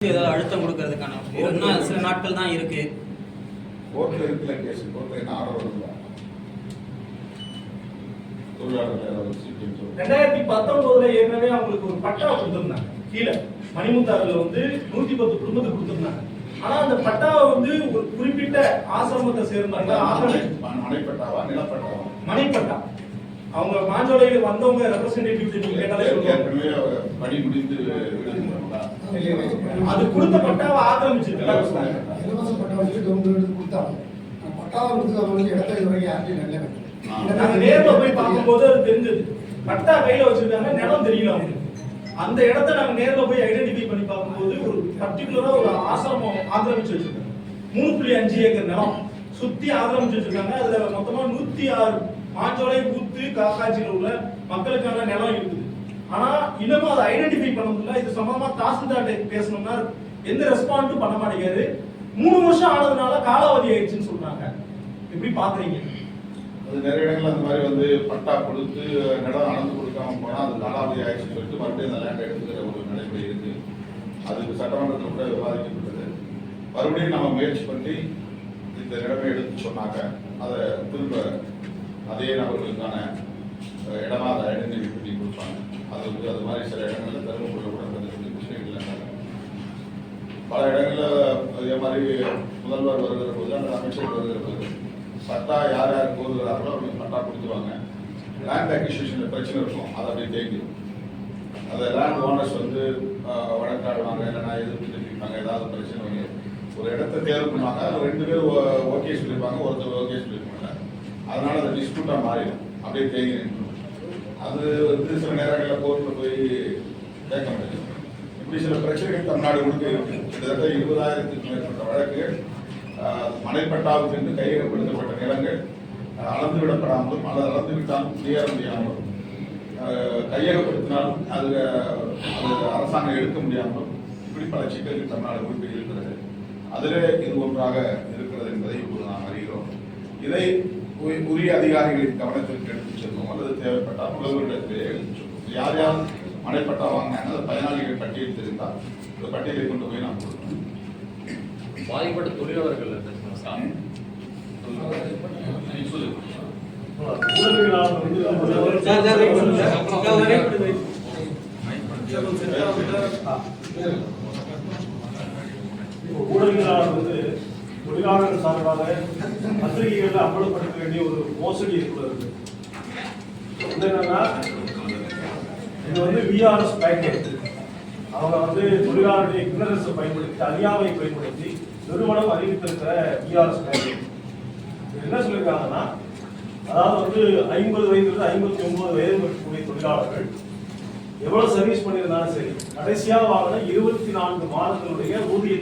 ஏதாவது அழுத்தம் கொடுக்கறதுக்கான இன்னும் சில நாட்கள் தான் இருக்கு. கோர்ட்ல கேஸ் என்ன ஆர்டர் சொல்லுங்க ரெண்டாயிரத்தி பத்தொன்பதுல ஏற்கனவே அவங்களுக்கு ஒரு பட்டா கொடுத்திருந்தாங்க. கீழே. மணிமுத்தாறுல வந்து நூத்தி பத்து குடும்பத்துக்கு கொடுத்திருந்தாங்க. ஆனா அந்த பட்டாவை வந்து ஒரு குறிப்பிட்ட ஆசிரமத்தை ஆக்கிரமிச்சு மனைப்பட்டாவா நிலப்பட்டாவா? மணிப்பட்டா. அவங்க மாஞ்சோலையில் வந்தவங்க ரெப்ரசன்டேட்டிவ் நீங்க கேட்டாலே பணி முடிந்து அது கொடுத்த பட்டாவை ஆக்கிரமிச்சிருக்காங்க இலவச பட்டா வச்சுட்டு கவர்மெண்ட் கொடுத்தாங்க. அந்த பட்டாவை கொடுத்து அவங்களுக்கு இடத்த இது வரைக்கும் யார்ட்டையும் நல்ல நாங்க நேர்ல போய் பார்க்கும்போது அது தெரிஞ்சது. பட்டா கையில வச்சிருக்காங்க நிலம் தெரியல அவங்களுக்கு அந்த இடத்த நாங்க நேர்ல போய் ஐடென்டிஃபை பண்ணி பார்க்கும்போது ஒரு பர்டிகுலரா ஒரு ஆசிரமம் ஆக்கிரமிச்சு வச்சிருக்காங்க. மூணு புள்ளி அஞ்சு ஏக்கர் நிலம் சுத்தி ஆக்கிரமிச்சு வச்சிருக்காங்க. அதுல மொத்தமா நூத்தி ஆறு மாஞ்சோலை கூத்து காக்காட்சியில் உள்ள மக்களுக்கான நிலம் இருக்குது. ஆனா இன்னமும் அதை ஐடென்டிஃபை பண்ண முடியல. இது சம்பந்தமா தாசில்தார்ட்ட பேசணும்னா எந்த ரெஸ்பாண்டும் பண்ண மாட்டேங்கிறாரு. மூணு வருஷம் ஆனதுனால காலாவதி ஆயிடுச்சுன்னு சொல்றாங்க. எப்படி பாக்குறீங்க? அது நிறைய இடங்கள்ல அந்த மாதிரி வந்து பட்டா கொடுத்து நிலம் அளந்து கொடுக்காம போனா அது காலாவதி ஆயிடுச்சுன்னு சொல்லிட்டு மறுபடியும் அந்த லேண்டை எடுத்துக்கிற ஒரு நடைமுறை இருக்கு. அதுக்கு சட்டமன்றத்தில் கூட விவாதிக்கப்பட்டது. மறுபடியும் நம்ம முயற்சி பண்ணி இந்த நிலைமை எடுத்து சொன்னாங்க. அதை திரும்ப அதே நபர்களுக்கான இடமா அதை ஐடென்டிஃபை பண்ணி கொடுப்பாங்க. அது வந்து அது மாதிரி சில இடங்களில் தருமபுரியில் கூட அந்த விஷயங்கள் பல இடங்களில் அதே மாதிரி முதல்வர் வருகிற போது அந்த அமைச்சர் வருகிற போது சட்டா யார் யார் கோருகிறார்களோ அவங்க சட்டா கொடுத்துருவாங்க. லேண்ட் அக்விசிஷன்ல பிரச்சனை இருக்கும். அதை அப்படியே தேங்கிடும் அந்த லேண்ட் ஓனர்ஸ் வந்து வழக்காடுவாங்க இல்லைன்னா எதிர்ப்பு தெரிவிப்பாங்க. ஏதாவது பிரச்சனை வந்து ஒரு இடத்த தேர்வு பண்ணுவாங்க. அதில் ரெண்டு பேர் ஓகே சொல்லியிருப்பாங்க ஒருத்தர் ஓகே சொல்லியிருப்பாங்க அதனால அது டிஸ்பியூட்டாக மாறிடும். அப்படியே தேங்கி நின்று அது வந்து சில நேரங்களில் கோர்ட்டில் போய் கேட்க முடியும் இப்படி சில பிரச்சனைகள் தமிழ்நாடு முழுக்க இருக்கு. கிட்டத்தட்ட இருபதாயிரத்துக்கு மேற்பட்ட வழக்குகள் ஆஹ், மனைப்பட்டாவுக்கு என்று கையகப்படுத்தப்பட்ட நிலங்கள் அளந்து விடப்படாமலும் அல்லது அளந்து விட்டாலும் குடியேற முடியாமலும் கையகப்படுத்தினாலும் அது அது அரசாங்கம் எடுக்க முடியாமலும் இப்படி பல சிக்கல்கள் தமிழ்நாடு முழுக்க இருக்கிறது. அதிலே இது ஒன்றாக இருக்கிறது என்பதை இப்போது நாம் அறிகிறோம். இதை உரிய அதிகாரிகளின் கவனத்திற்கு எடுத்துச் செல்வோம் அல்லது தேவைப்பட்டால் முதல்வரிடத்திலே எடுத்துச் செல்வோம் யார் யார் மனைப்பட்டா வாங்கினாங்க அந்த பயனாளிகள் பட்டியல் தெரிந்தால் இந்த பட்டியலை கொண்டு போய் நாம் கொடுக்கணும் பாதிக்கப்பட்ட தொழிலாளர்கள் சார் நீ சொல்லு. ஊடகவியலாளர் வந்து சார், சார், wait பண்ணுங்க சார். சார், ஒரு wait பண்ணுங்க. இப்போ ஊடகவியலாளர் வந்து தொழிலாளர்கள் சார்பாக பத்திரிகைகளில் அம்பலப்படுத்த வேண்டிய ஒரு மோசடி இருக்கிறது வந்து என்னன்னா இது வந்து விஆர்எஸ் பேக்கேஜ் அவங்க வந்து தொழிலாளருடைய இக்னரன்ஸை பயன்படுத்தி அறியாமையை பயன்படுத்தி நிறுவனம் அறிவித்திருக்கிற விஆர்எஸ் பேக்கேஜ் என்ன சொல்லியிருக்காங்கன்னா அதாவது வந்து ஐம்பது வயதுலேருந்து ஐம்பத்தி ஒன்பது வயது இருக்கக்கூடிய தொழிலாளர்கள் எவ்வளவு சர்வீஸ் பண்ணியிருந்தாலும் சரி கடைசியாக வாங்கின இருபத்தி நான்கு மாதங்களுடைய ஊதிய